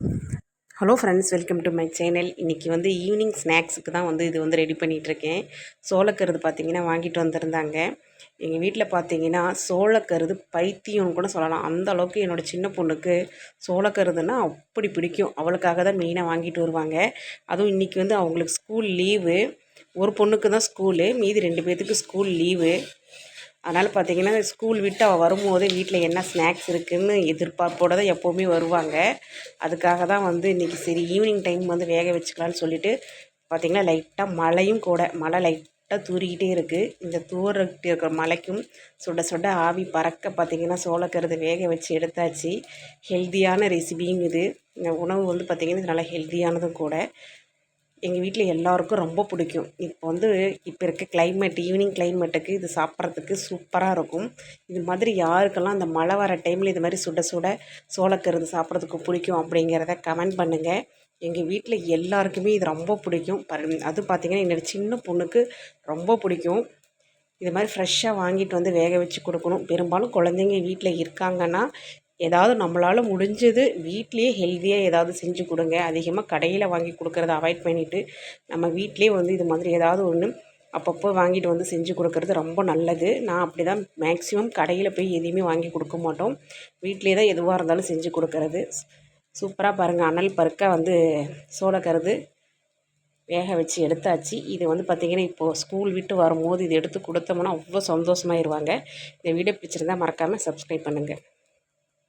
Hello friends welcome to my channel இன்றைக்கி வந்து evening ஸ்நாக்ஸுக்கு தான் வந்து இது வந்து ரெடி பண்ணிகிட்ருக்கேன் சோளக்கருது பார்த்திங்கன்னா வாங்கிட்டு வந்திருந்தாங்க. எங்கள் வீட்டில் பார்த்தீங்கன்னா சோளக்கருது பைத்தியம்னு கூட சொல்லலாம். அந்த அளவுக்கு என்னோடய சின்ன பொண்ணுக்கு சோளக்கருதுன்னா அப்படி பிடிக்கும். அவளுக்காக தான் மெயினாக வாங்கிட்டு வருவாங்க. அதுவும் இன்றைக்கி வந்து அவங்களுக்கு ஸ்கூல் லீவு ஒரு பொண்ணுக்கு தான் ஸ்கூலு மீதி ரெண்டு பேர்த்துக்கு ஸ்கூல் லீவு அதனால் பார்த்தீங்கன்னா ஸ்கூல் விட்டு அவள் வரும்போது வீட்டில் என்ன ஸ்நாக்ஸ் இருக்குதுன்னு எதிர்பார்ப்போடு தான் எப்போவுமே வருவாங்க. அதுக்காக தான் வந்து இன்றைக்கி சரி ஈவினிங் டைம் வந்து வேக வச்சுக்கலான்னு சொல்லிட்டு பார்த்திங்கன்னா லைட்டாக மழையும் கூட மழை லைட்டாக தூறிக்கிட்டே இருக்குது இந்த தூரிட்டு இருக்கிற மழைக்கும் சுட சுட ஆவி பறக்க பார்த்திங்கன்னா சோளக்கருது வேக வச்சு எடுத்தாச்சு. ஹெல்த்தியான ரெசிபியும் இது. இந்த உணவு வந்து பார்த்திங்கன்னா நல்லா ஹெல்த்தியானதும் கூட. எங்கள் வீட்டில் எல்லாருக்கும் ரொம்ப பிடிக்கும். இப்போ வந்து இப்போ இருக்க கிளைமேட் ஈவினிங் கிளைமேட்டுக்கு இது சாப்பிட்றதுக்கு சூப்பராக இருக்கும். இது மாதிரி யாருக்கெல்லாம் அந்த மழை வர டைமில் இது மாதிரி சுட சுட சோளக்கருது சாப்பிட்றதுக்கு பிடிக்கும் அப்படிங்கிறத கமெண்ட் பண்ணுங்கள் எங்கள் வீட்டில் எல்லாருக்குமே இது ரொம்ப பிடிக்கும். அது பார்த்திங்கன்னா என்னோடய சின்ன பொண்ணுக்கு ரொம்ப பிடிக்கும். இது மாதிரி ஃப்ரெஷ்ஷாக வாங்கிட்டு வந்து வேக வச்சு கொடுக்கணும். பெரும்பாலும் குழந்தைங்க வீட்டில் இருக்காங்கன்னா ஏதாவது நம்மளால் முடிஞ்சது வீட்லேயே ஹெல்த்தியாக ஏதாவது செஞ்சு கொடுங்க. அதிகமாக கடையில் வாங்கி கொடுக்குறத அவாய்ட் பண்ணிவிட்டு நம்ம வீட்லேயே வந்து இது மாதிரி ஏதாவது ஒன்று அப்பப்போ வாங்கிட்டு வந்து செஞ்சு கொடுக்கறது ரொம்ப நல்லது. நான் அப்படி தான் மேக்ஸிமம் கடையில் போய் எதையுமே வாங்கி கொடுக்க மாட்டோம். வீட்டிலே தான் எதுவாக இருந்தாலும் செஞ்சு கொடுக்கறது. சூப்பராக பாருங்கள் அனல் பருக்க வந்து சோளக்கருது வேக வச்சு எடுத்தாச்சு. இது வந்து பார்த்திங்கன்னா இப்போது ஸ்கூல் விட்டு வரும்போது இது எடுத்து கொடுத்தோம்னா அவ்வளோ சந்தோஷமாயிருவாங்க. இந்த வீடியோ பிடிச்சிருந்தால் மறக்காமல் சப்ஸ்கிரைப் பண்ணுங்கள்